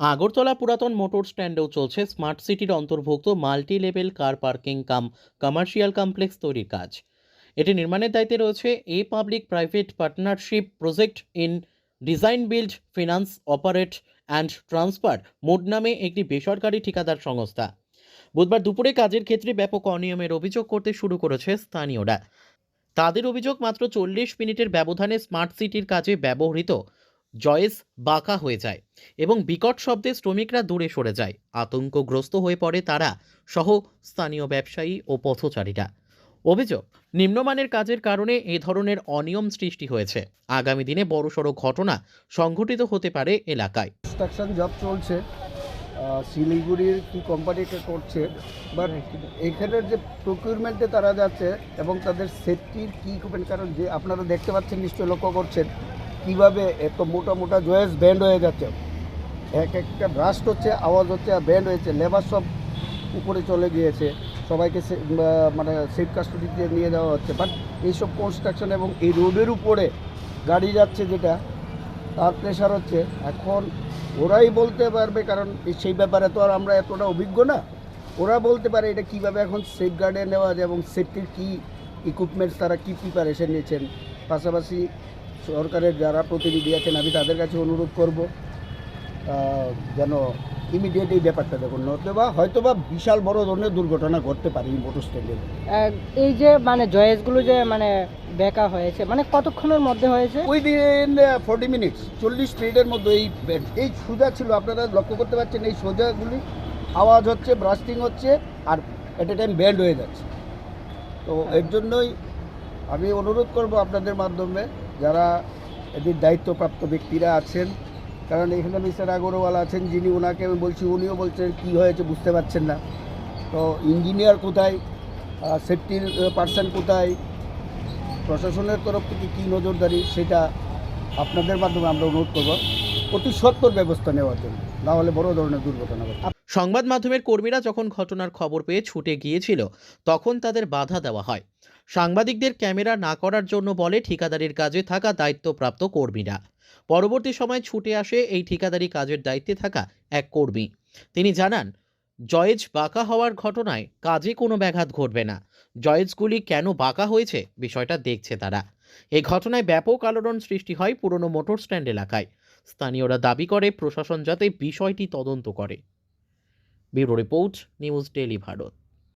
আগরতলা পুরাতন মোটর স্ট্যান্ডেও চলছে স্মার্ট সিটির অন্তর্ভুক্ত multi level car parking cum, commercial complex তৈরির কাজ। এটি নির্মাণের দায়িত্বে রয়েছে a public private partnership project in design build, finance, operate and transfer, mode নামে একটি বেসরকারি ঠিকাদার সংস্থা। বুধবার দুপুরে কাজের ক্ষেত্রে ব্যাপক অনিয়মের অভিযোগ করতে শুরু করেছে স্থানীয়রা। তাদের অভিযোগ মাত্র চল্লিশ মিনিটের ব্যবধানে স্মার্ট সিটির কাজে ব্যবহৃত জয়েস বাঁকা হয়ে যায় এবং বিকট শব্দে শ্রমিকরা দূরে সরে যায়। আতঙ্কগ্রস্ত হয়ে পড়ে তারা সহ স্থানীয় ব্যবসায়ী ও পথচারীরা। অভিযোগ, নিম্নমানের কাজের কারণে এ ধরনের অনিয়ম সৃষ্টি হয়েছে। আগামী দিনে বড়সড় ঘটনা সংঘটিত হতে পারে এলাকায়। কনস্ট্রাকশন জব চলছে। শিলিগুড়ির কি কোম্পানিটা করছে? বাট এখানের যে প্রকিউরমেন্টে তারা যাচ্ছে এবং তাদের সেফটির কী কারণ যে আপনারা দেখতে পাচ্ছেন, নিশ্চয়ই লক্ষ্য করছেন। কীভাবে এত মোটা মোটা জয়েস ব্যান্ড হয়ে যাচ্ছে? এক একটা ব্রাস্ট হচ্ছে, আওয়াজ হচ্ছে, আর ব্যান্ড হয়েছে। লেবার সব উপরে চলে গিয়েছে। সবাইকে মানে সেফ কাস্টডিতে নিয়ে যাওয়া হচ্ছে। বাট এইসব কনস্ট্রাকশন এবং এই রোডের উপরে গাড়ি যাচ্ছে যেটা, তার প্রেশার হচ্ছে। এখন ওরাই বলতে পারবে, কারণ সেই ব্যাপারে তো আর আমরা এতটা অভিজ্ঞ না। ওরা বলতে পারে এটা কীভাবে এখন সেফ গার্ডে নেওয়া যায় এবং সেফটির কী ইকুইপমেন্টস তারা কী প্রিপারেশন নিয়েছেন। পাশাপাশি সরকারের যারা প্রতিনিধি আছেন আমি তাদের কাছে অনুরোধ করব যেন ইমিডিয়েট এই ব্যাপারটা দেখুন। নতুবা হয়তো বা বিশাল বড় ধরনের দুর্ঘটনা ঘটতে পারে এই মোটর স্ট্যান্ডে এই যে মানে জয়েসগুলো যে মানে বেকা হয়েছে মানে কতক্ষণের মধ্যে হয়েছে? উইদিন ফর্টি মিনিটস চল্লিশ মিনিটের মধ্যে এই এই সোজা ছিল আপনারা লক্ষ্য করতে পারছেন এই সোজাগুলি আওয়াজ হচ্ছে ব্রাস্টিং হচ্ছে আর এট এ টাইম ব্যান্ড হয়ে যাচ্ছে। তো এর জন্যই আমি অনুরোধ করব আপনাদের মাধ্যমে যারা এদের দায়িত্বপ্রাপ্ত ব্যক্তিরা আছেন, কারণ এখানে মিস্টার আগরওয়াল আছেন, যিনি ওনাকে আমি বলছি, উনিও বলছেন কী হয়েছে বুঝতে পারছেন না। তো ইঞ্জিনিয়ার কোথায়? সেফটির পার্সন কোথায়? প্রশাসনের তরফ থেকে কী নজরদারি, সেটা আপনাদের মাধ্যমে আমরা অনুরোধ করব, অতি সত্তর ব্যবস্থা নেওয়ার জন্য, না হলে বড় ধরনের দুর্ঘটনা ঘটে সংবাদ মাধ্যমের কর্মীরা যখন ঘটনার খবর পেয়ে ছুটে গিয়েছিল, তখন তাদের বাধা দেওয়া হয়। সাংবাদিকদের ক্যামেরা না করার জন্য বলে ঠিকাদারির কাজে থাকা দায়িত্বপ্রাপ্ত কর্মীরা। পরবর্তী সময় ছুটে আসে এই ঠিকাদারি কাজের দায়িত্বে থাকা এক কর্মী। তিনি জানান, জয়েজ বাঁকা হওয়ার ঘটনায় কাজে কোনো ব্যাঘাত ঘটবে না। জয়েজগুলি কেন বাঁকা হয়েছে বিষয়টা দেখছে তারা। এই ঘটনায় ব্যাপক আলোড়ন সৃষ্টি হয় পুরনো মোটর স্ট্যান্ড এলাকায়। স্থানীয়রা দাবি করে, প্রশাসন যাতে বিষয়টি তদন্ত করে। Bureau report, news daily Bharat.